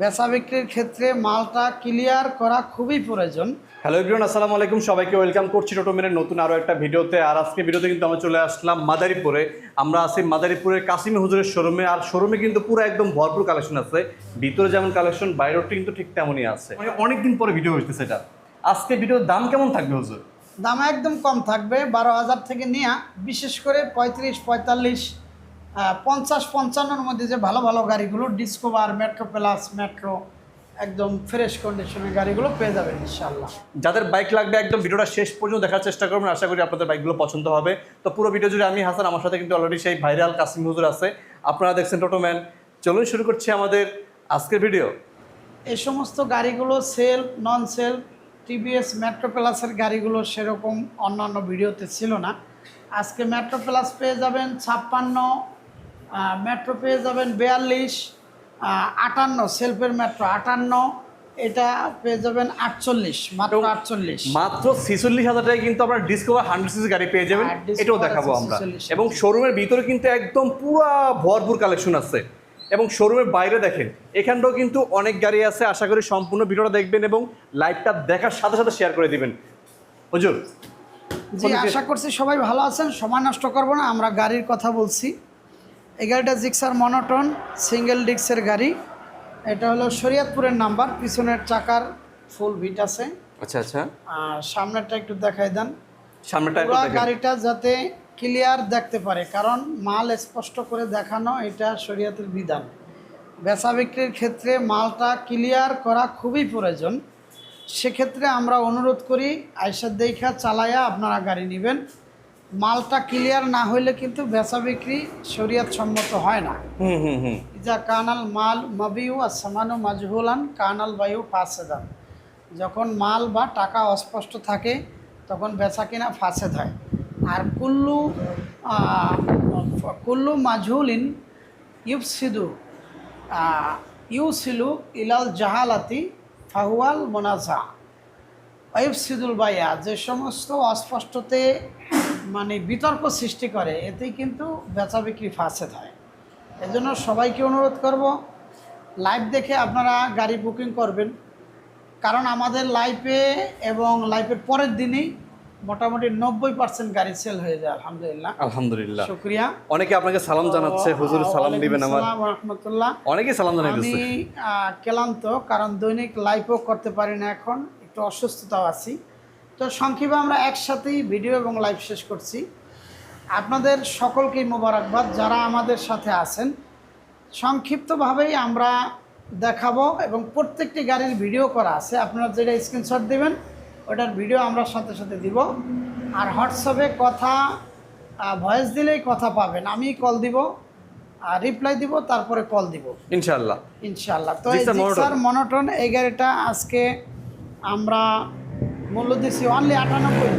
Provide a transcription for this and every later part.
বেচা বিক্রির ক্ষেত্রে মালটা ক্লিয়ার করা খুবই প্রয়োজন। হ্যালো এভরিওয়ান আসসালামু আলাইকুম। সবাইকে ওয়েলকাম করছি টোটোমেনের নতুন আরও একটা ভিডিওতে। আর আজকে ভিডিওতে কিন্তু আমরা চলে আসলাম মাদারীপুরে। আমরা আছি মাদারীপুরের কাসিম হুজুরের শোরুমে। আর শোরুমে কিন্তু পুরো একদম ভরপুর কালেকশন আছে। ভিতরে যেমন কালেকশন বাইরেও কিন্তু ঠিক তেমনই আছে। মানে অনেকদিন পরে ভিডিও হচ্ছে সেটা আজকে ভিডিওর দাম কেমন থাকবে হুজুর? দাম একদম কম থাকবে। বারো হাজার থেকে নেওয়া বিশেষ করে পঁয়ত্রিশ পঁয়তাল্লিশ পঞ্চাশ পঞ্চান্নর মধ্যে যে ভালো ভালো গাড়িগুলো ডিসকোভার মেট্রো প্লাস মেট্রো একদম ফ্রেশ কন্ডিশনের গাড়িগুলো পেয়ে যাবেন ইনশাল্লাহ যাদের বাইক লাগবে একদম ভিডিওটা শেষ পর্যন্ত দেখার চেষ্টা করবেন আশা করি আপনাদের বাইকগুলো পছন্দ হবে। তো পুরো ভিডিও জুড়ে আমি হাসান আমার সাথে কিন্তু অলরেডি সেই ভাইরাল কাসিম হুজুর আছে। আপনারা দেখছেন টোটোম্যান চলুন শুরু করছি আমাদের আজকের ভিডিও এই সমস্ত গাড়িগুলো sale non sale TVS metro প্লাসের গাড়িগুলো সেরকম অন্যান্য ভিডিওতে ছিল না। আজকে মেট্রো প্লাস পেয়ে যাবেন ছাপ্পান্ন মেট্রো পেয়ে যাবেন বিয়াল্লিশ আটান্ন সেলফের মেট্রো আটান্ন এটা পেয়ে যাবেন আটচল্লিশ মাত্র আটচল্লিশ। মাত্র ছিচল্লিশ হাজার টাকায় কিন্তু আপনার ডিসকভার হান্ড্রেড সিসি গাড়ি পেয়ে যাবেন এটাও দেখাবো আমরা। এবং শোরুমের ভিতরে কিন্তু একদম পুরা ভরপুর কালেকশন আছে। এবং শোরুমের বাইরে দেখেন এখানটাও কিন্তু অনেক গাড়ি আছে আশা করি সম্পূর্ণ ভিডিওটা দেখবেন এবং লাইভটা দেখার সাথে সাথে শেয়ার করে দিবেন। হুজুর জি আশা করছি সবাই ভালো আছেন সময় নষ্ট করব না আমরা গাড়ির কথা বলছি। এই গাড়িটা জিক্সার মনোটন সিঙ্গেল ডিক্সের গাড়ি। এটা হলো শরীয়তপুরের নাম্বার পিছনের চাকার ফুল ভিট আছে। আচ্ছা আচ্ছা। আর সামনেরটা একটু দেখাই দেন। সামনেটা পুরো গাড়িটা যাতে ক্লিয়ার দেখতে পারে কারণ মাল স্পষ্ট করে দেখানো এটা শরীয়তের বিধান। বেচা বিক্রির ক্ষেত্রে মালটা ক্লিয়ার করা খুবই প্রয়োজন। সেক্ষেত্রে আমরা অনুরোধ করি আইসার দেখা চালায়া আপনারা গাড়ি নেবেন। মালটা ক্লিয়ার না হইলে কিন্তু বেচা বিক্রি শরীয়ত সম্মত হয় না। ইজা কানাল মাল মাবিউ আর সামানু মাজহুলান কানাল বায়ু ফাসেদান। যখন মাল বা টাকা অস্পষ্ট থাকে তখন বেচা কিনা ফাসেদ হয়। আর কুল্লু কুল্লু মাজহুলিন ইউফসিদু আহ, ইউসিলু ইলাল জাহালাতি ফাহুয়াল মোনাজা। ওয়েবসিদুল বাইয়া যে সমস্ত অস্পষ্টতে মানে বিতর্ক সৃষ্টি করে এতেই কিন্তু বেচা বিক্রি ফাঁসে হয় এজন্য সবাইকে অনুরোধ করব লাইভ দেখে আপনারা গাড়ি বুকিং করবেন। কারণ আমাদের লাইফে এবং লাইফের পরের দিনেই মোটামুটি নব্বই পার্সেন্ট গাড়ি সেল হয়ে যায় আলহামদুলিল্লাহ। আলহামদুলিল্লাহ। শুক্রিয়া। অনেকে আপনাকে সালাম জানাচ্ছে হুজুর সালাম দিবেন আমার। রহমতুল্লাহ। অনেকেই সালাম জানাই আমি ক্লান্ত কারণ দৈনিক লাইভও করতে পারি না এখন একটু অসুস্থতাও আছি। তো সংক্ষেপে আমরা একসাথেই ভিডিও এবং লাইভ শেষ করছি। আপনাদের সকলকেই মোবারকবাদ যারা আমাদের সাথে আছেন। সংক্ষিপ্তভাবেই আমরা দেখাবো এবং প্রত্যেকটি গাড়ির ভিডিও করা আছে। আপনারা যেটা স্ক্রিনশট দেবেন ওটার ভিডিও আমরা সাথে সাথে দিব। আর হোয়াটসঅ্যাপে কথা ভয়েস দিলেই কথা পাবেন। আমি কল দিব আর রিপ্লাই দিব তারপরে কল দিব। ইনশাল্লাহ ইনশাল্লাহ তো এই জিক্সার মনোটন এই গাড়িটা আজকে আমরা মূল্য দিচ্ছি অনলি আটানব্বই।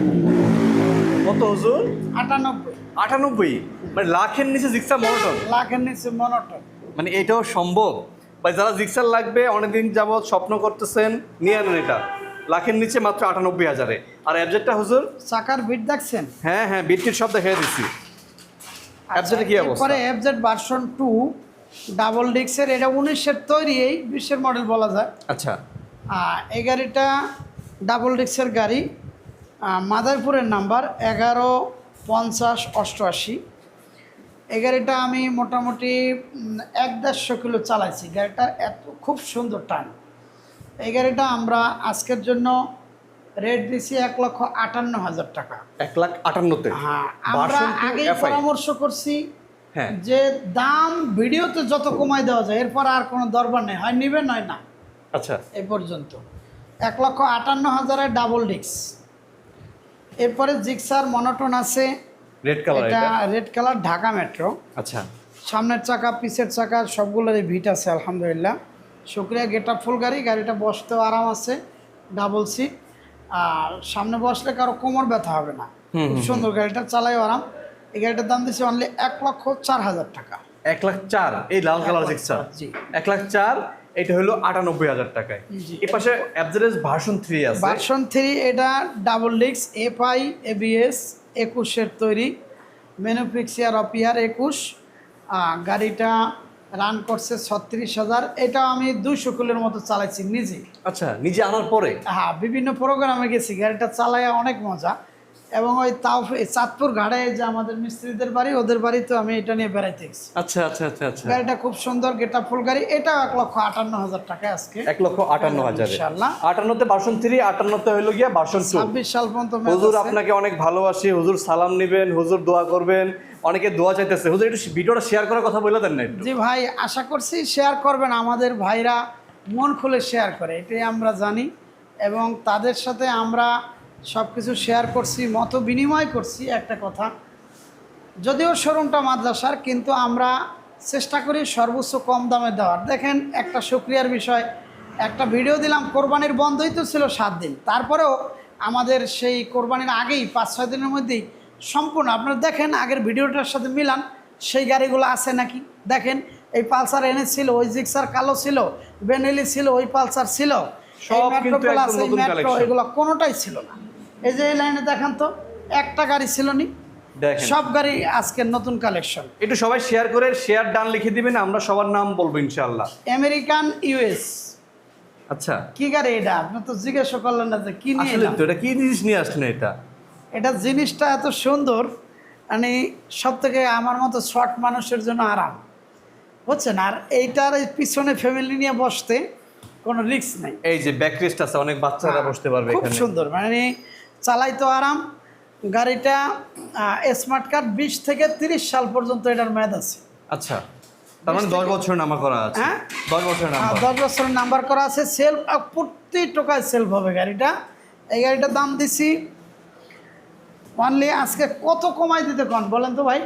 কত হুজুর? আটানব্বই। আটানব্বই? মানে লাখের নিচে জিক্সা মনোটন লাখের নিচে মনোটন মানে এটাও সম্ভব? ভাই যারা জিক্সার লাগবে অনেকদিন যাবৎ স্বপ্ন করতেছেন নিয়ে আনেন এটা। লাখের নিচে মাত্র আটানব্বই হাজারে। আর অ্যাবজেক্টটা হুজুর? চাকার বিট দেখছেন? হ্যাঁ হ্যাঁ বিটকিট সব দেখাই দিচ্ছি অ্যাবজেক্টে কি অবস্থা? এরপরে এফজেড ভার্সন টু ডাবল ডিক্সের এটা উনিশের তৈরি এই বিশের মডেল বলা যায়। আচ্ছা। এই গাড়িটা ডাবল ডিক্সের গাড়ি মাদারপুরের নাম্বার এগারো পঞ্চাশ অষ্টআশি। এই গাড়িটা আমি মোটামুটি এক দেড়শো কিলো চালাইছি। গাড়িটা এত খুব সুন্দর টান। এই গাড়িটা আমরা আজকের জন্য রেট দিছি এক লক্ষ আটান্ন হাজার টাকা। এক লাখ আটান্নতে? হ্যাঁ আমরা আগেই পরামর্শ করছি হ্যাঁ। যে দাম ভিডিওতে যত কমাই দেওয়া যায় এরপর আর কোনো দরবার নেই। হয় নিবে নয় না। আচ্ছা। এ পর্যন্ত। এক লক্ষ আটান্ন হাজারের ডাবল ডিক্স এরপরে জিক্সার মনোটন আছে। রেড কালার এটা রেড কালার ঢাকা মেট্রো আচ্ছা। সামনের চাকা পিছের চাকা সবগুলোরই ভিট আছে আলহামদুলিল্লাহ। শুক্রিয়া গেট ফুল গাড়ি গাড়িটা বসতেও আরাম আছে ডাবল সিট আর সামনে বসলে কারও কোমর ব্যথা হবে না। খুব সুন্দর গাড়িটা চালাইও আরাম। এই গাড়িটার দাম দিচ্ছে অনলি এক লক্ষ চার হাজার টাকা। এক লাখ চার এই লাল কালার জিক্সার। জি। এক লাখ চার এটা হলো আটানব্বই হাজার টাকায়। এ পাশে অ্যাবজেরেজ ভার্সন থ্রি আছে। ভার্সন থ্রি এটা ডাবল ডিক্স এফআই এবিএস একুশের তৈরি। ম্যানুফ্যাকচার অফ ইয়ার একুশ। গাড়িটা রান করছে ছত্রিশ হাজার। এটাও আমি দুইশো কিলোর মতো চালাইছি নিজে। আচ্ছা নিজে আনার পরে? হ্যাঁ বিভিন্ন প্রোগ্রামে গেছি। গাড়িটা চালায় অনেক মজা। এবং ওই তাও চাঁদপুর ঘাটে যে আমাদের মিস্ত্রিদের বাড়ি ওদের বাড়িতে আমি এটা নিয়ে বেড়াইতে গেছি। আচ্ছা আচ্ছা আচ্ছা আচ্ছা। গাড়িটা খুব সুন্দর গেটা ফুল গাড়ি এটাও এক লক্ষ আটান্ন হাজার টাকা আজকে। এক লক্ষ আটান্ন হাজার। ইনশাআল্লাহ। আটান্নতে বাসন থ্রি আটান্নতে হইল গিয়া বাসন টু ছাব্বিশ সাল পর্যন্ত হুজুর আপনাকে অনেক ভালোবাসি হুজুর সালাম নিবেন হুজুর দোয়া করবেন অনেকে দোয়া চাইতেছে। হুজুর একটু ভিডিওটা শেয়ার করার কথা বলে দেন না জি ভাই আশা করছি শেয়ার করবেন আমাদের ভাইরা মন খুলে শেয়ার করে এটাই আমরা জানি। এবং তাদের সাথে আমরা সব কিছু শেয়ার করছি মত বিনিময় করছি একটা কথা। যদিও শোরুমটা মাদ্রাসার কিন্তু আমরা চেষ্টা করি সর্বোচ্চ কম দামে দেওয়ার। দেখেন একটা সুক্রিয়ার বিষয় একটা ভিডিও দিলাম কোরবানির বন্ধই তো ছিল সাত দিন। তারপরেও আমাদের সেই কোরবানির আগেই পাঁচ ছয় দিনের মধ্যেই সম্পূর্ণ আপনারা দেখেন আগের ভিডিওটার সাথে মিলান সেই গাড়িগুলো আছে নাকি? দেখেন এই পালসার এনেছিল ওই জিক্সার কালো ছিল বেনেলি ছিল ওই পালসার ছিল এগুলো কোনোটাই ছিল না। এই যে এই লাইনে দেখেন তো একটা গাড়ি ছিল নি সব গাড়ি আজকের নতুন কালেকশন একটু সবাই শেয়ার করে শেয়ার ডান লিখে দিবেন আমরা সবার নাম বলব ইনশাআল্লাহ। আমেরিকান ইউএস আচ্ছা। কি গাড়ি এটা? আপনি তো জিজ্ঞাসা করলেন না যে কি নিয়ে আসলে তো এটা কি জিনিস নিয়ে আসছেন এটা? এটা জিনিসটা এত সুন্দর মানে সব থেকে আমার মতো শর্ট মানুষের জন্য আরাম। বুঝছেন? আর এইটার এই পিছনে ফ্যামিলি নিয়ে বসতে কোনো রিস্ক নাই। এই যে ব্যাক রেস্ট আছে অনেক বাচ্চারা বসতে পারবে খুব সুন্দর মানে চালাইতো আরাম। গাড়িটা স্মার্ট কার্ড বিশ থেকে তিরিশ সাল পর্যন্ত এটার মেয়াদ আছে। আচ্ছা তার মানে দশ বছরের নামা করা আছে। হ্যাঁ? দশ বছরের নাম্বার। দশ বছরের নাম্বার করা আছে। সেলফ প্রতি টোকায় সেলফ হবে গাড়িটা। এই গাড়িটার দাম দিছি অনলি আজকে কত কমাই দিতে কন বলেন তো ভাই?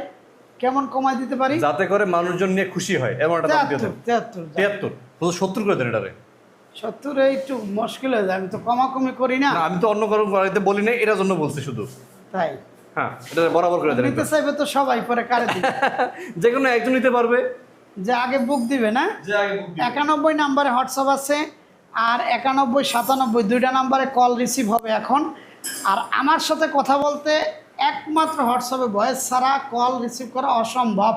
কেমন কমাই দিতে পারি? যাতে করে মানুষজন নিয়ে খুশি হয় এমন একটা দাম দিয়ে তেহাত্তর দেন তেহাত্তর তিয়াত্তর শুধু সত্তর করে দেন এটারে। সত্তর একটু মুশকিল হয়ে যায় আমি তো কমাকমি করি না। আমি তো অন্য কারণ করাইতে বলি না এটার জন্য বলছি শুধু। তাই? হ্যাঁ এটা বরাবর করে দেন নিতে চাইবে তো সবাই পরে কারে দিবে? যে কোনো একজন নিতে পারবে। যে আগে বুক দিবে না? যে আগে book দিবে। একানব্বই নাম্বারে হোয়াটসঅ্যাপ আছে আর একানব্বই সাতানব্বই দুইটা নাম্বারে কল রিসিভ হবে এখন। আর আমার সাথে কথা বলতে একমাত্র হোয়াটসঅ্যাপে ভয়েস ছাড়া কল রিসিভ করা অসম্ভব।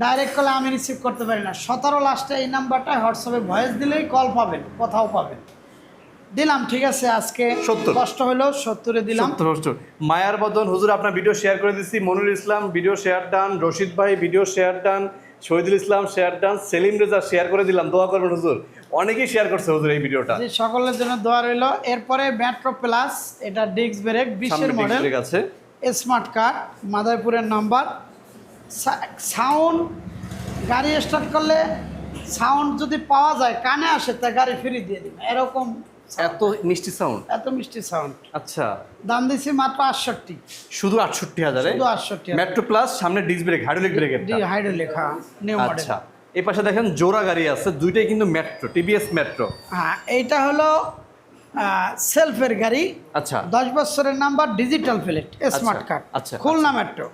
ডাইরেক্ট কলে আমি রিসিভ করতে পারি না। সতেরো লাস্টে এই নাম্বারটা হোয়াটসঅ্যাপে ভয়েস দিলেই কল পাবেন কোথাও পাবেন। দিলাম ঠিক আছে আজকে 70 কষ্ট হলো সত্তরে দিলাম। সত্তর সত্তর। মায়ার বদন হুজুর আপনার ভিডিও শেয়ার করে দিচ্ছি মনুর Islam video share done Rashid ভাই video share done Shahidul Islam share done Selim Reza share করে দিলাম। দোয়া করবেন হুজুর। অনেকেই শেয়ার করছে হুজুর এই ভিডিওটা সকলের জন্য দোয়া রইল। এরপরে মেট্রো প্লাস এটা ডিস্ক ব্রেক বিশের মডেল আছে। স্মার্ট কার্ড মাদারপুরের নাম্বার সাউন্ড গাড়ি স্টার্ট করলে সাউন্ড যদি পাওয়া যায় কানে আসে তা গাড়ি ফ্রি দিয়ে দিন এরকম এত মিষ্টি সাউন্ড এত মিষ্টি সাউন্ড আচ্ছা। দাম দিছি মাত্র আটষট্টি। শুধু আটষট্টি হাজারে শুধু আটষট্টি মেট্রো প্লাস সামনে ডিস্ক ব্রেক হাইড্রোলিক ব্রেকের ডি হাইড্রো লেখা নিউ মডেল আচ্ছা। এই পাশে দেখেন জোড়া গাড়ি আছে দুইটাই কিন্তু মেট্রো টিভিএস মেট্রো হ্যাঁ এইটা হলো সেলফের গাড়ি। আচ্ছা। দশ বছরের number digital plate smart card আচ্ছা, খুলনা মেট্রো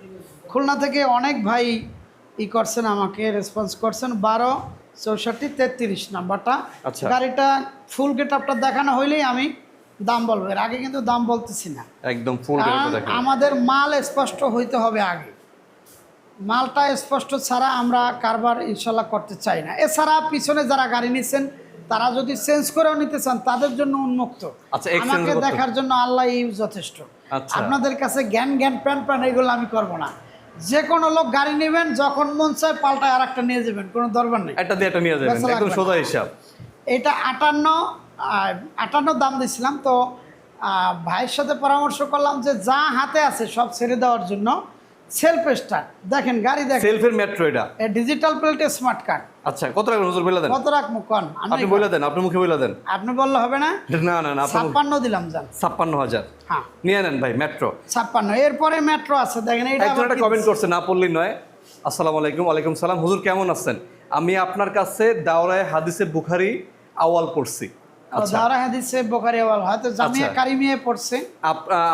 খুলনা থেকে অনেক ভাই ই করছেন আমাকে রেসপন্স করছেন। বারো চৌষট্টি তেত্রিশ নাম্বারটা। আচ্ছা। গাড়িটা ফুল গেট আপটা দেখানো হইলেই আমি দাম বলব। এর আগে কিন্তু দাম বলতেছি না। একদম ফুল আমাদের মাল স্পষ্ট হইতে হবে আগে। মালটা স্পষ্ট ছাড়া আমরা কারবার ইনশাল্লাহ করতে চাই না। এছাড়া পিছনে যারা গাড়ি নিচ্ছেন তারা যদি চেঞ্জ করেও নিতে চান তাদের জন্য উন্মুক্ত। আচ্ছা, আমাকে দেখার জন্য আল্লাহ যথেষ্ট। আচ্ছা। আপনাদের কাছে জ্ঞান জ্ঞান প্যান প্যান এগুলো আমি করব না। যে কোনো লোক গাড়ি নেবেন যখন মন চায় পাল্টা আর একটা নিয়ে যাবেন কোনো দরকার নেই। একটা দিয়ে একটা নিয়ে যাবেন একদম সোজা হিসাব। এটা আটান্ন আটান্ন দাম দিছিলাম তো ভাইয়ের সাথে পরামর্শ করলাম যে যা হাতে আছে সব ছেড়ে দেওয়ার জন্য সেলফ স্টার্ট। দেখেন গাড়ি দেখেন। সেলফের মেট্রো এটা? ডিজিটাল প্লেটে স্মার্ট কার্ড আচ্ছা কত টাকা হুজুর বলে দেন। কত রাখব কন? আপনি বলে দেন আপনি মুখে বলে দেন। আপনি বললে হবে না? না না না আপনার ছাপ্পান্ন দিলাম যান। ছাপ্পান্ন হাজার। হ্যাঁ। নিয়ে নেন ভাই মেট্রো ছাপ্পান্ন এরপরে মেট্রো আছে। দেখেন এটা একটা কমেন্ট করছে না পড়লেই নয়। আসসালামু আলাইকুম ওয়ালাইকুম সালাম। হুজুর কেমন আছেন? আমি আপনার কাছে দাওরায় হাদিসে বুখারি আওয়াল পড়ছি। আচ্ছা। হাদিসে বোকারি আওয়াল হয়তো জামিয়া আচ্ছা। কারিমিয়ে পড়ছে।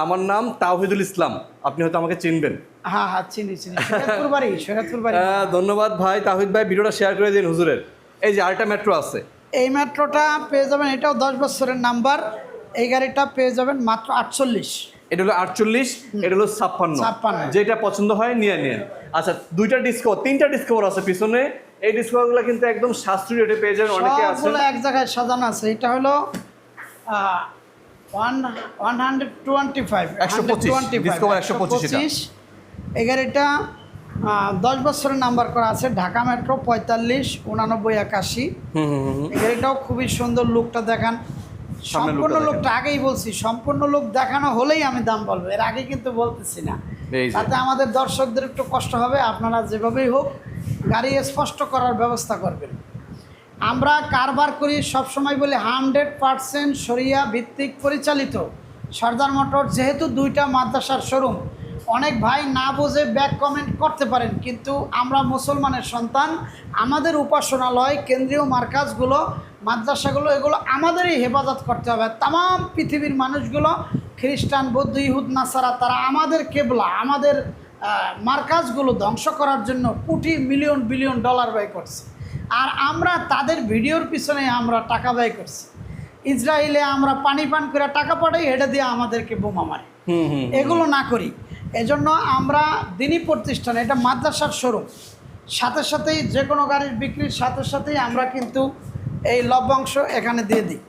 আমার নাম তাওহিদুল ইসলাম। আপনি হয়তো আমাকে চিনবেন। হ্যাঁ হ্যাঁ চিনি চিনি। বাড়ি শরীয়তপুর বাড়ি। ধন্যবাদ ভাই। তাহিদ ভাই ভিডিওটা শেয়ার করে দিন হুজুরের। এই যে আরেকটা মেট্রো আছে। এই মেট্রোটা পেয়ে যাবেন এটাও দশ বছরের নাম্বার। এই গাড়িটা পেয়ে যাবেন মাত্র আটচল্লিশ। এটা হলো আটচল্লিশ এটা হলো ছাপ্পান্ন। 56 যেটা পছন্দ হয় নিয়ে নিন। আচ্ছা দুইটা ডিসকভার তিনটা ডিসকভার আছে পিছনে। এই ডিসকাউন্টগুলো কিন্তু একদম সাশ্রয়ী রেটে পেয়ে যাবেন অনেকে আছে সবগুলো এক জায়গায় সাজানো আছে। এটা হলো one one hundred twenty five 125, পঁচিশ 125 এটা। এই গাড়িটা আহ, দশ বছরের নাম্বার করা আছে ঢাকা মেট্রো পঁয়তাল্লিশ উনানব্বই একাশি। হুম হুম হুম এই গাড়িটাও খুবই সুন্দর লুকটা দেখান। সম্পূর্ণ লোকটা আগেই বলছি সম্পূর্ণ লোক দেখানো হলেই আমি দাম বলব এর আগে কিন্তু বলতেছি না। তাতে আমাদের দর্শকদের একটু কষ্ট হবে আপনারা যেভাবেই হোক গাড়ি স্পষ্ট করার ব্যবস্থা করবেন। আমরা কারবার করি সবসময় বলি হান্ড্রেড পারসেন্ট সরিয়া ভিত্তিক পরিচালিত। সর্দার মোটর যেহেতু দুইটা মাদ্রাসার শোরুম অনেক ভাই না বুঝে ব্যাক কমেন্ট করতে পারেন কিন্তু আমরা মুসলমানের সন্তান আমাদের উপাসনালয় কেন্দ্রীয় মার্কাজগুলো মাদ্রাসাগুলো এগুলো আমাদেরই হেফাজত করতে হবে। তাম পৃথিবীর মানুষগুলো খ্রিস্টান বৌদ্ধ ইহুদ নাসারা তারা আমাদের কেবলা আমাদের মার্কাজগুলো ধ্বংস করার জন্য কোটি মিলিয়ন বিলিয়ন ডলার ব্যয় করছে। আর আমরা তাদের ভিডিওর পিছনে আমরা টাকা ব্যয় করছি। ইসরায়েলে আমরা পানি পান করে টাকা পাঠাই এটা দিয়ে আমাদেরকে বোমা মারে। এগুলো না করি। এজন্য আমরা দিনী প্রতিষ্ঠান এটা মাদ্রাসার শোরুম। সাথে সাথেই যে কোনো গাড়ির বিক্রির সাথে সাথেই আমরা কিন্তু এই লভ্যাংশ এখানে দিয়ে দিই।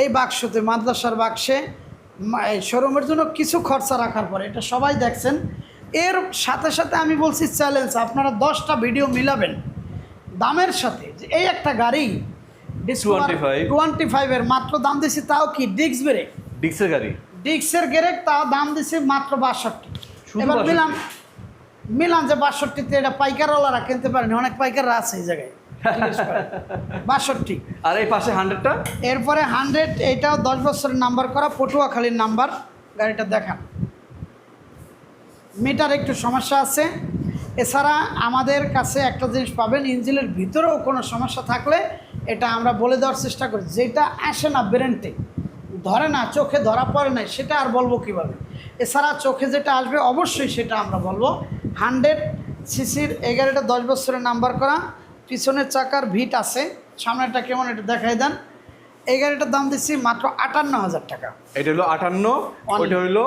এই বাক্সতে মাদ্রাসার বাক্সে এই শোরুমের জন্য কিছু খরচা রাখার পরে এটা সবাই দেখছেন। এর সাথে সাথে আমি বলছি চ্যালেঞ্জ আপনারা দশটা ভিডিও মিলাবেন। দামের সাথে যে এই একটা গাড়ি 25 টোয়েন্টি ফাইভের মাত্র দাম দিছি তাও কি ডিস্ক ব্রেক? ডিক্সের গাড়ি। ডিক্সের গেরেক তা দাম দিছে মাত্র বাষট্টি। এবার 62? মিলাম মিলাম যে বাষট্টিতে এটা পাইকারওয়ালারা কিনতে পারেনি অনেক পাইকাররা আছে এই জায়গায়। বাষট্টি। আর এই পাশে হান্ড্রেডটা এরপরে হান্ড্রেড এইটাও দশ বছরের নাম্বার করা পটুয়াখালীর নাম্বার গাড়িটা দেখান। মিটার একটু সমস্যা আছে। এছাড়া আমাদের কাছে একটা জিনিস পাবেন ইঞ্জিনের ভিতরেও কোনো সমস্যা থাকলে এটা আমরা বলে দেওয়ার চেষ্টা করি যেটা আসে না ব্রেনটে ধরে না চোখে ধরা পড়ে না সেটা আর বলব কীভাবে? এছাড়া চোখে যেটা আসবে অবশ্যই সেটা আমরা বলব। হান্ড্রেড সিসির এগারোটা দশ বছরের নাম্বার করা পিছনের চাকার ভিট আছে সামনেটা কেমন এটা দেখাই দেন। এই গাড়িটার দাম দিচ্ছি মাত্র আটান্ন হাজার টাকা। এটা হলো আটান্ন. ওইটা হইল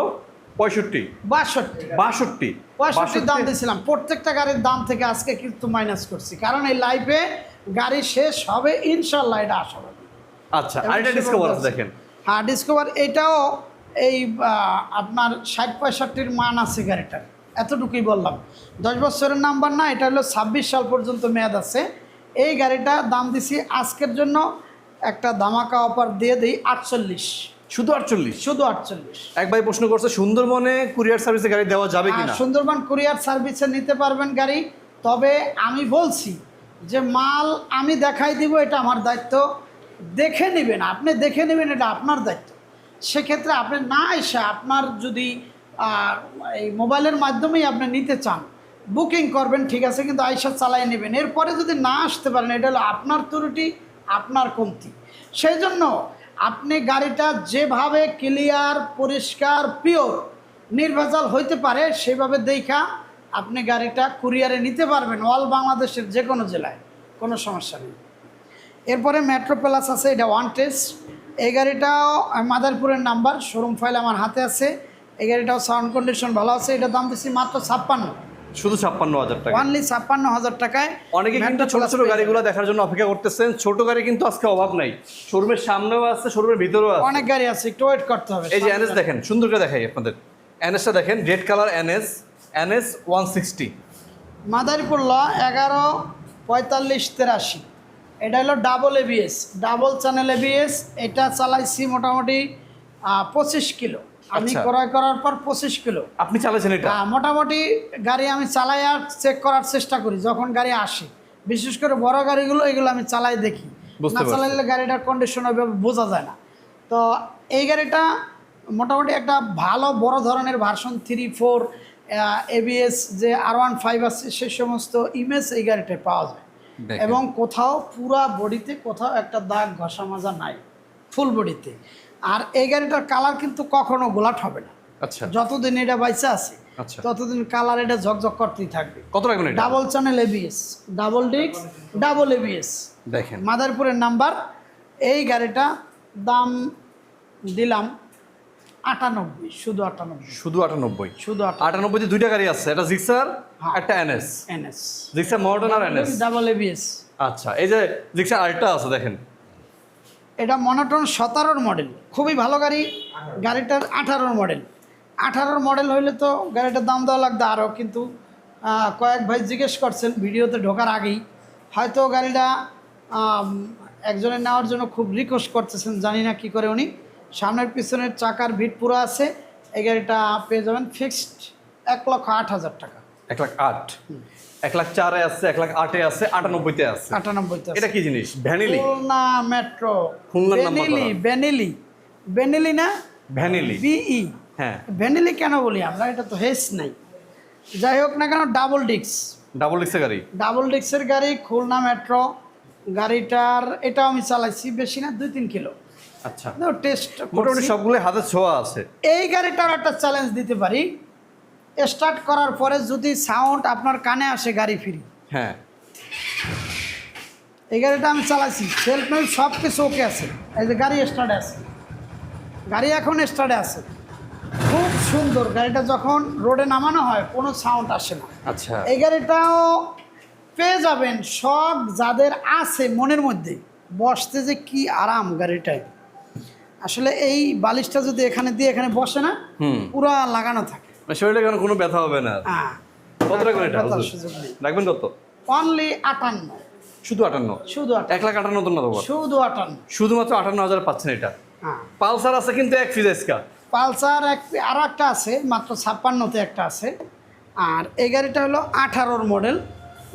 পঁয়ষট্টি। বাষট্টি। বাষট্টি। পঁয়ষট্টি দাম দিয়েছিলাম প্রত্যেকটা গাড়ির দাম থেকে আজকে কিন্তু মাইনাস করছি। কারণ এই লাইফে গাড়ি শেষ হবে ইনশাল্লাহ এটা আশাবাদী আচ্ছা আর এটা ডিসকভার। দেখেন। হ্যাঁ ডিসকভার এটাও এই আপনার ষাট পঁয়ষট্টির মান আছে গাড়িটার। এতটুকুই বললাম। দশ বছরের নাম্বার না এটা হলো ছাব্বিশ সাল পর্যন্ত মেয়াদ আছে। এই গাড়িটা দাম দিছি আজকের জন্য একটা ধামাকা অফার দিয়ে দিই আটচল্লিশ। শুধু আটচল্লিশ? শুধু আটচল্লিশ। এক ভাই প্রশ্ন করছে সুন্দরবনে কুরিয়ার সার্ভিসে গাড়ি দেওয়া যাবে কিনা? সুন্দরবন কুরিয়ার সার্ভিসে নিতে পারবেন গাড়ি। তবে আমি বলছি যে মাল আমি দেখাই দিব এটা আমার দায়িত্ব। দেখে নেবেন, আপনি দেখে নেবেন এটা আপনার দায়িত্ব। সেক্ষেত্রে আপনি না এসে আপনার যদি এই মোবাইলের মাধ্যমেই আপনি নিতে চান, বুকিং করবেন, ঠিক আছে, কিন্তু আইসা চালাই নেবেন। এরপরে যদি না আসতে পারেন, এটা হলো আপনার ত্রুটি, আপনার কমতি। সেই জন্য আপনি গাড়িটা যেভাবে ক্লিয়ার, পরিষ্কার, পিওর, নির্ভেজাল হইতে পারে, সেভাবে দেখা আপনি গাড়িটা কুরিয়ারে নিতে পারবেন, অল বাংলাদেশের যে কোনো জেলায়, কোনো সমস্যা নেই। এরপরে মেট্রো প্লাস আছে এটা ওয়ান টেস্ট এই গাড়িটাও মাদারপুরের নাম্বার শোরুম ফাইল আমার হাতে আছে। এই গাড়িটাও সাউন্ড কন্ডিশন ভালো আছে এটা দাম দিচ্ছি মাত্র ছাপ্পান্ন। শুধু ছাপ্পান্ন হাজার টাকা। ওয়ানলি ছাপ্পান্ন হাজার টাকায় অনেকে কিন্তু ছোট ছোট গাড়িগুলো দেখার জন্য অপেক্ষা করতেছেন। ছোট গাড়ি কিন্তু আজকে অভাব নাই। শোরুমের সামনেও আছে শোরুমের ভিতরেও আছে। অনেক গাড়ি আছে একটু ওয়েট করতে হবে। এই যে এনএস দেখেন সুন্দর করে দেখাই আপনাদের। এনএসটা দেখেন red colour NS NS one sixty Madaripur ল এগারো পঁয়তাল্লিশ তেরাশি। এটা হলো double ABS double channel ABS এটা চালাইছি মোটামুটি পঁচিশ কিলো। আমি আচ্ছা। ক্রয় করার পর পঁচিশ কিলো। আপনি চালাচ্ছেন এটা? মোটামুটি গাড়ি আমি চালাই আর চেক করার চেষ্টা করি যখন গাড়ি আসে। বিশেষ করে বড় গাড়িগুলো এগুলো আমি চালাই দেখি। না চালাইলে গাড়িটার কন্ডিশন ওইভাবে বোঝা যায় না। তো এই গাড়িটা মোটামুটি একটা ভালো বড় ধরনের ভার্সন থ্রি ফোর এবিএস যে আর ওয়ান ফাইভ আছে সে সমস্ত ইমেজ এই গাড়িটায় পাওয়া যায়। এবং কোথাও পুরা বডিতে কোথাও একটা দাগ ঘষা মাজা নাই ফুল বডিতে। আর এই গাড়িটার কালার কিন্তু কখনো গোলাট হবে না। আচ্ছা। যতদিন এটা বাইসে আছে আচ্ছা। ততদিন কালার এটা ঝকঝক করতেই থাকবে। কত রাখবেন এটা? Double channel ABS double disc double ABS দেখেন। মাদারপুরের নাম্বার এই গাড়িটা দাম দিলাম আটানব্বই শুধু আটানব্বই। শুধু আটানব্বই? শুধু আটানব্বইতে দুইটা গাড়ি আছে একটা জিক্সার হ্যাঁ। একটা এনএস এনএস জিক্সার মডার্ন আর এনএস ডাবল এবিএস আচ্ছা এই যে জিক্সার আরেকটা আছে দেখেন। এটা মনোটন সতেরোর মডেল খুবই ভালো গাড়ি গাড়িটার আঠারোর মডেল আঠারোর মডেল হইলে তো গাড়িটার দাম দেওয়া লাগতো আরও কিন্তু কয়েক ভাই জিজ্ঞেস করছেন ভিডিওতে ঢোকার আগেই। হয়তো গাড়িটা একজনের নেওয়ার জন্য খুব রিকোয়েস্ট করতেছেন জানি না কী করে উনি। সামনের পিছনের চাকার ভিট পুরো আছে এই গাড়িটা পেয়ে যাবেন ফিক্সড এক লক্ষ আট হাজার টাকা। এক লাখ আট? এক লাখ চারে আছে এক লাখ আটে আছে আটানব্বইতে আছে। আটানব্বইতে আছে। এটা কি জিনিস? ভ্যানিলি? খুলনা মেট্রো। করা। বেনিলি বেনিলি না? ভ্যানিলি। বিই হ্যাঁ। ভ্যানিলি কেন বলি আমরা? এটা তো হেস নাই। যাই হোক না কেন ডাবল ডিক্স ডাবল ডিক্সের গাড়ি? ডাবল ডিক্সের গাড়ি খুলনা মেট্রো। গাড়িটার এটাও আমি চালাইছি বেশি না দুই তিন কিলো। আচ্ছা। টেস্ট মোটামুটি সবগুলো হাতে ছোঁয়া আছে। এই গাড়িটার একটা চ্যালেঞ্জ দিতে পারি। স্টার্ট করার পরে যদি সাউন্ড আপনার কানে আসে গাড়ি ফ্রি। হ্যাঁ। এই গাড়িটা আমি চালাইছি। সেলফ মেল সব কিছু ওকে আছে। এই যে গাড়ি স্টার্টে আছে। গাড়ি এখন স্টার্টে আছে। খুব সুন্দর। গাড়িটা যখন রোডে নামানো হয় কোনো সাউন্ড আসে না। আচ্ছা। এই গাড়িটাও পেয়ে যাবেন সব যাদের আছে মনের মধ্যে। বসতে যে কি আরাম গাড়িটায়। আসলে এই বালিশটা যদি এখানে দিয়ে এখানে বসে না পুরা লাগানো থাকে। শরীরে কেন কোনো ব্যথা হবে না। হ্যাঁ। কত টাকা এটা রাখবেন কত? অনলি আটান্ন। শুধু আটান্ন? শুধু এক লাখ আটান্ন তো না শুধু আটান্ন। শুধুমাত্র আটান্ন হাজার পাচ্ছেন এটা। হ্যাঁ। পালসার আছে কিন্তু এক ফিজেসকা পালসার এক আরও একটা আছে মাত্র ছাপ্পান্নতে একটা আছে। আর এই গাড়িটা হলো আঠারোর মডেল।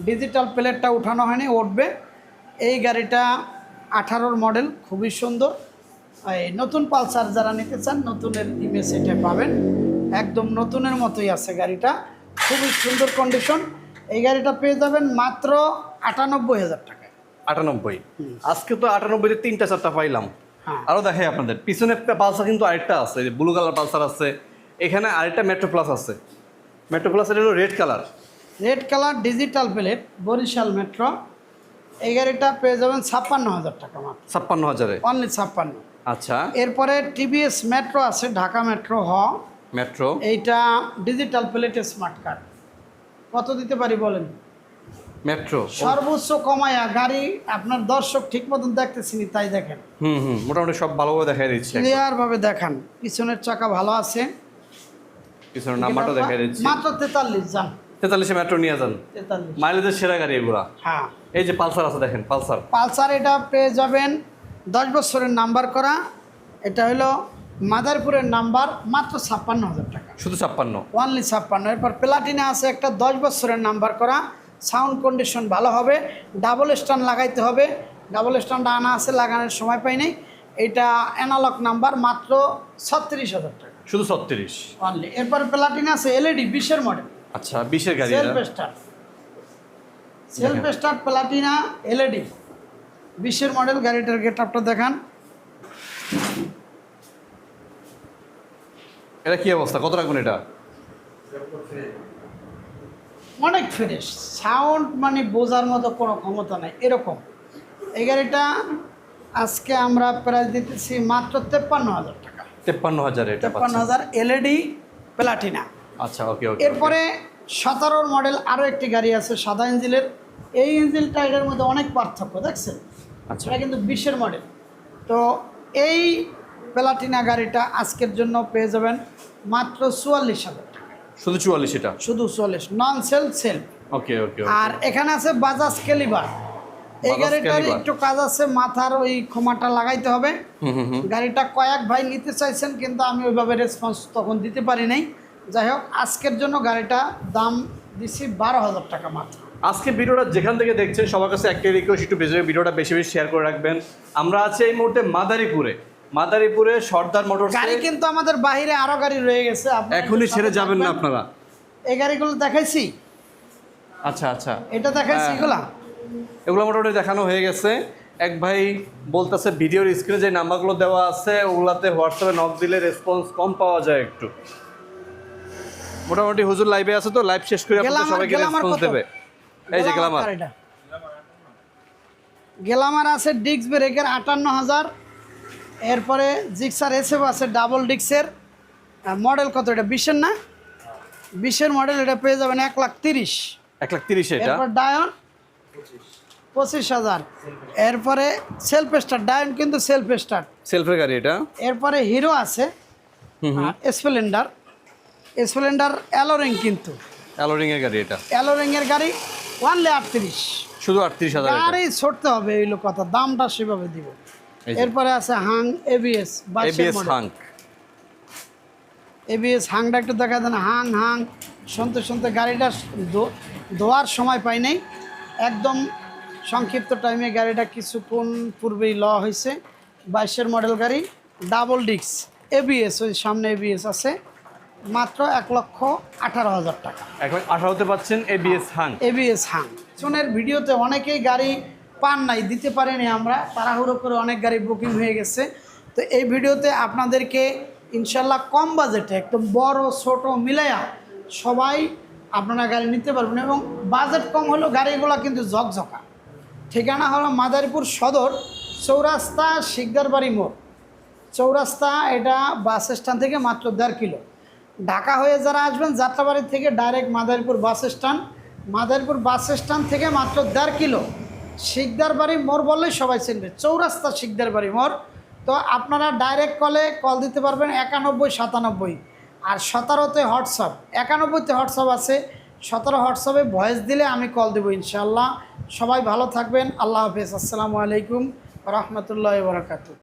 ডিজিটাল প্লেটটা উঠানো হয়নি উঠবে। এই গাড়িটা আঠারোর মডেল খুবই সুন্দর। নতুন পালসার যারা নিতে চান নতুনের ইমেজ এটা পাবেন। একদম নতুনের মতোই আছে গাড়িটা। খুবই সুন্দর কন্ডিশন এই গাড়িটা পেয়ে যাবেন মাত্র আটানব্বই হাজার টাকায়। আটানব্বই। আজকে তো আটানব্বইতে তিনটা চারটা পাইলাম। হ্যাঁ। আরও দেখাই আপনাদের। পিছনে একটা পালসার কিন্তু আরেকটা আছে ব্লু কালার পালসার আছে। এখানে আরেকটা মেট্রো প্লাস আছে। মেট্রো প্লাস এটা হলো red colour red colour digital plate Barishal metro এই গাড়িটা পেয়ে যাবেন ছাপ্পান্ন হাজার টাকা মাত্র। ছাপ্পান্ন হাজারে। অনলি ছাপ্পান্ন। আচ্ছা। এরপরে টিভিএস মেট্রো আছে ঢাকা মেট্রো হ। মেট্রো এইটা ডিজিটাল প্লেটে স্মার্ট কার্ড কত দিতে পারি বলেন? মেট্রো সর্বোচ্চ কমায়া গাড়ি আপনার দর্শক ঠিক মতন দেখতেছিনি তাই দেখেন। হুম হুম মোটামুটি সব ভালোভাবে দেখাই দিচ্ছে ক্লিয়ার ভাবে দেখান। পিছনের চাকা ভালো আছে। পিছনের নাম্বারটা দেখাই দিচ্ছি। মাত্র তেতাল্লিশ যান। তেতাল্লিশে মেট্রো নিয়ে যান। তেতাল্লিশ। মাইলেজের সেরা গাড়ি এগুলা। হ্যাঁ। এই যে পালসার আছে দেখেন পালসার। পালসার এটা পেয়ে যাবেন দশ বছরের নাম্বার করা এটা হলো মাদারপুরের নাম্বার মাত্র ছাপ্পান্ন হাজার টাকা। শুধু ছাপ্পান্ন? ওয়ানলি ছাপ্পান্ন। এরপর প্লাটিনা আছে একটা দশ বছরের নাম্বার করা সাউন্ড কন্ডিশন ভালো হবে ডাবল স্ট্যান্ড লাগাইতে হবে। ডাবল স্ট্যান্ড আনা আছে লাগানোর সময় পাই নাই। এটা অ্যানালগ নাম্বার মাত্র ছত্রিশ হাজার টাকা। শুধু ছত্রিশ? অনলি এরপর প্লাটিনা আছে এলইডি বিশের মডেল আচ্ছা বিশের গাড়ি self start self start Platina LED বিশের মডেল গাড়িটার গেট আপটা দেখান। এটা কি অবস্থা? কত রাখবেন এটা? অনেক ফ্রেশ সাউন্ড মানে বোঝার মতো কোনো ক্ষমতা নাই এরকম। এই গাড়িটা আজকে আমরা প্রাইস দিতেছি মাত্র তেপ্পান্ন হাজার টাকা। তেপ্পান্ন হাজার এটা তেপ্পান্ন হাজার এলইডি প্লাটিনা আচ্ছা ওকে ওকে এরপরে সতেরোর মডেল আরও একটি গাড়ি আছে সাদা ইঞ্জিনের এই ইঞ্জিনটা এটার মধ্যে অনেক পার্থক্য দেখছেন? এটা কিন্তু বিশ্বের মডেল তো এই প্লাটিনা গাড়িটা আজকের জন্য পেয়ে যাবেন মাত্র চুয়াল্লিশ হাজার। শুধু চুয়াল্লিশ এটা? শুধু চুয়াল্লিশ নন সেল সেল ওকে ওকে আর এখানে আছে বাজাজ কেলিবার এই গাড়িটার একটু কাজ আছে মাথার ওই ক্ষমাটা লাগাইতে হবে। গাড়িটা কয়েক ভাই নিতে চাইছেন কিন্তু আমি ওইভাবে রেসপন্স তখন দিতে পারি নাই। যাই হোক আজকের জন্য গাড়িটা দাম দিছি বারো হাজার টাকা মাত্র। আজকে ভিডিওটা যেখান থেকে দেখছেন সবার কাছে একটাই রিকোয়েস্ট একটু বেশি ভিডিওটা বেশি বেশি শেয়ার করে রাখবেন। আমরা আছি এই মুহূর্তে মাদারীপুরে। মাদারীপুরে সর্দার মোটর গাড়ি কিন্তু আমাদের বাইরে আরও গাড়ি রয়ে গেছে। এখনই ছেড়ে যাবেন না আপনারা। এই গাড়িগুলো দেখাইছি? আচ্ছা আচ্ছা। এটা দেখাইছি হ্যাঁ। এগুলা? এগুলো মোটামুটি দেখানো হয়ে গেছে। এক ভাই বলতেছে ভিডিওর স্ক্রিনে যে নাম্বারগুলো দেওয়া আছে ওগুলাতে হোয়াটসঅ্যাপে নক দিলে রেসপন্স কম পাওয়া যায় একটু। মোটামুটি হুজুর লাইভে আছে তো লাইভ শেষ করে আপনাদের সবাইকে রেসপন্স দেবে। এই যে গ্লামার গাড়িটা। গ্লামার আছে ডিস্ক ব্রেকের আটান্ন হাজার। এরপরে জিক্সার এসএফ আছে ডাবল ডিক্সের মডেল কত এটা? বিশের না? বিশের মডেল এটা পেয়ে যাবেন এক লাখ তিরিশ। এক লাখ তিরিশ এটা। এরপর ডায়ন পঁচিশ হাজার। এরপরে সেলফ স্টার্ট। ডায়ন কিন্তু সেলফ স্টার্ট। সেলফের গাড়ি এটা। এরপরে হিরো আছে। স্প্লেন্ডার। স্প্লেন্ডার অ্যালোরিং কিন্তু। অ্যালোরিং এর গাড়ি এটা। অ্যালোরিং এর গাড়ি। ওয়ানলি আটত্রিশ। শুধু আটত্রিশ হাজার গাড়ি ছড়তে হবে এই লোক কথা দামটা সেভাবে দিব। এরপরে আছে Hunk ABS ABS Hunk ABS হাংটা একটু দেখা দেন হাং হাং শুনতে শুনতে গাড়িটা ধোয়ার সময় পাই নাই। একদম সংক্ষিপ্ত টাইমে গাড়িটা কিছুক্ষণ পূর্বেই ল হয়েছে বাইশের মডেল গাড়ি ডাবল ডিক্স এবিএস ওই সামনে এবিএস আছে। মাত্র এক লক্ষ আঠারো হাজার টাকা। এখন আঠারোতে পাচ্ছেন এবিএস হাঙ্ক এবিএস হাং চুনের ভিডিওতে অনেকেই গাড়ি পান নাই দিতে পারেনি আমরা। তাড়াহুড়ো করে অনেক গাড়ি বুকিং হয়ে গেছে। তো এই ভিডিওতে আপনাদেরকে ইনশাল্লাহ কম বাজেটে একদম বড় ছোট মিলাইয়া সবাই আপনারা গাড়ি নিতে পারবেন এবং বাজেট কম হলেও গাড়িগুলো কিন্তু ঝকঝকা। ঠিকানা হলো মাদারীপুর সদর চৌরাস্তা শিকদারবাড়ি মোড়। চৌরাস্তা এটা বাস স্ট্যান্ড থেকে মাত্র দেড় কিলো। ঢাকা হয়ে যারা আসবেন, যাত্রাবাড়ি থেকে direct Madaripur bus stand Madaripur bus stand থেকে মাত্র দেড় কিলো শিকদার বাড়ি মোড় বললেই সবাই চিনবে, চৌরাস্তা শিকদার বাড়ি মোড়। তো আপনারা ডাইরেক্ট কলে কল দিতে পারবেন একানব্বই সাতানব্বই। আর সতেরোতে হোয়াটসঅ্যাপ, একানব্বইতে হোয়াটসঅ্যাপ আছে। সতেরো হোয়াটসঅ্যাপে ভয়েস দিলে আমি কল দেবো ইনশাল্লাহ সবাই ভালো থাকবেন, আল্লাহ হাফেজ। আসসালামু আলাইকুম, রহমতুল্লাহ বরাকাতু